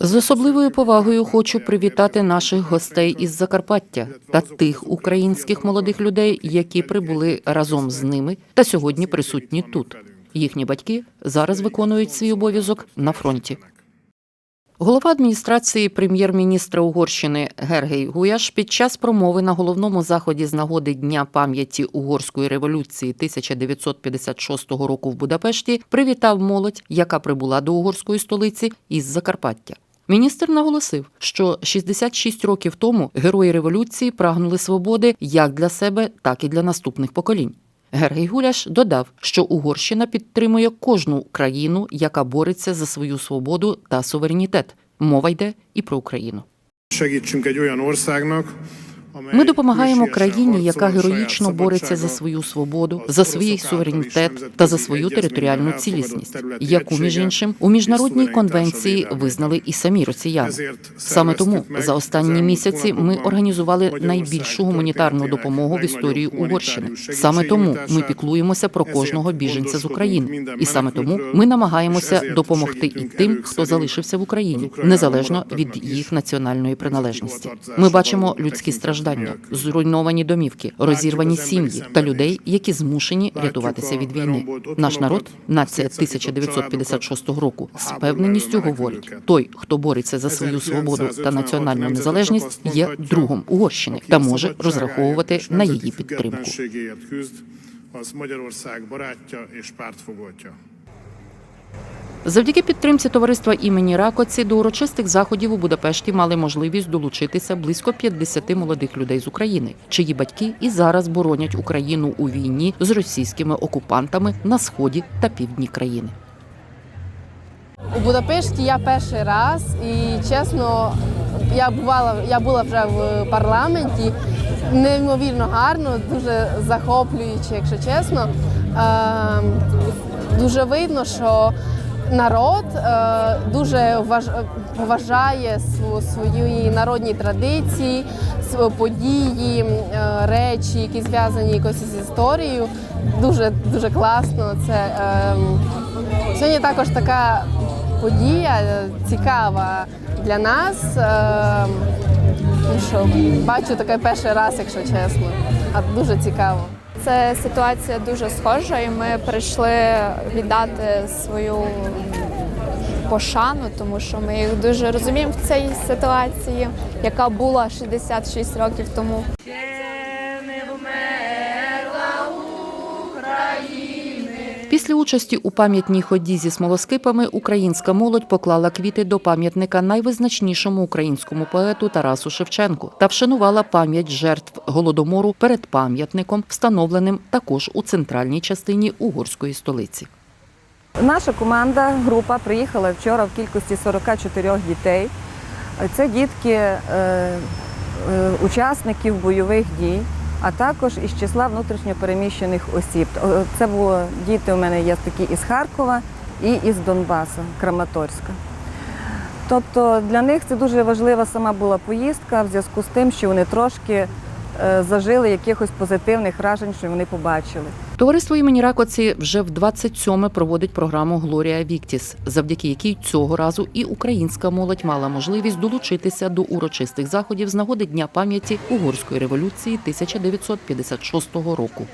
З особливою повагою хочу привітати наших гостей із Закарпаття та тих українських молодих людей, які прибули разом з ними та сьогодні присутні тут. Їхні батьки зараз виконують свій обов'язок на фронті. Голова адміністрації прем'єр-міністра Угорщини Гергей Гуяш під час промови на головному заході з нагоди Дня пам'яті угорської революції 1956 року в Будапешті привітав молодь, яка прибула до угорської столиці із Закарпаття. Міністр наголосив, що 66 років тому герої революції прагнули свободи як для себе, так і для наступних поколінь. Гергій Гуляш додав, що Угорщина підтримує кожну країну, яка бореться за свою свободу та суверенітет. Мова йде і про Україну. Ми допомагаємо країні, яка героїчно бореться за свою свободу, за свій суверенітет та за свою територіальну цілісність, яку між іншим у міжнародній конвенції визнали і самі росіяни. Саме тому за останні місяці ми організували найбільшу гуманітарну допомогу в історії Угорщини. Саме тому ми піклуємося про кожного біженця з України, і саме тому ми намагаємося допомогти і тим, хто залишився в Україні, незалежно від їх національної приналежності. Ми бачимо людські tekintet страждання, зруйновані домівки, розірвані сім'ї та людей, які змушені рятуватися від війни. Наш народ, нація a szétszakított 1956 року, з elől говорить: той, хто бореться за свою свободу та національну незалежність, є другом Угорщини та може розраховувати на її підтримку. Az Magyarország barátja és pártfogoltja. Завдяки підтримці товариства імені Ракоці до урочистих заходів у Будапешті мали можливість долучитися близько 50 молодих людей з України, чиї батьки і зараз боронять Україну у війні з російськими окупантами на сході та півдні країни. У Будапешті я перший раз, і чесно, я бувала, я була вже в парламенті. Неймовірно гарно, дуже захоплююче, якщо чесно. Е, дуже видно, що народ е, дуже поважає св- свої народні традиції, події, е, речі, які зв'язані якось з історією. Дуже дуже класно. Це е, Сьогодні також така подія е, цікава для нас. е, ну що, бачу таке перший раз, якщо чесно. А дуже цікаво. Це ситуація дуже схожа, і ми прийшли віддати свою пошану, тому що ми їх дуже розуміємо в цій ситуації, яка була 66 років тому. Після участі у пам'ятній ході зі смолоскипами українська молодь поклала квіти до пам'ятника найвизначнішому українському поету Тарасу Шевченку та вшанувала пам'ять жертв голодомору перед пам'ятником, встановленим також у центральній частині угорської столиці. Наша команда, група приїхала вчора в кількості 44 дітей. Це дітки е, е, учасників бойових дій, а також із числа внутрішньопереміщених осіб. Це були діти у мене є такі із Харкова і із Донбасу, Краматорська. Тобто для них це дуже важлива сама була поїздка в зв'язку з тим, що вони трошки зажили якихось позитивних вражень, що вони побачили. Товариство імені Ракоці вже в 27-ме проводить програму Глорія Віктіс, завдяки якій цього разу і українська молодь мала можливість долучитися до урочистих заходів з нагоди Дня пам'яті угорської революції 1956 року.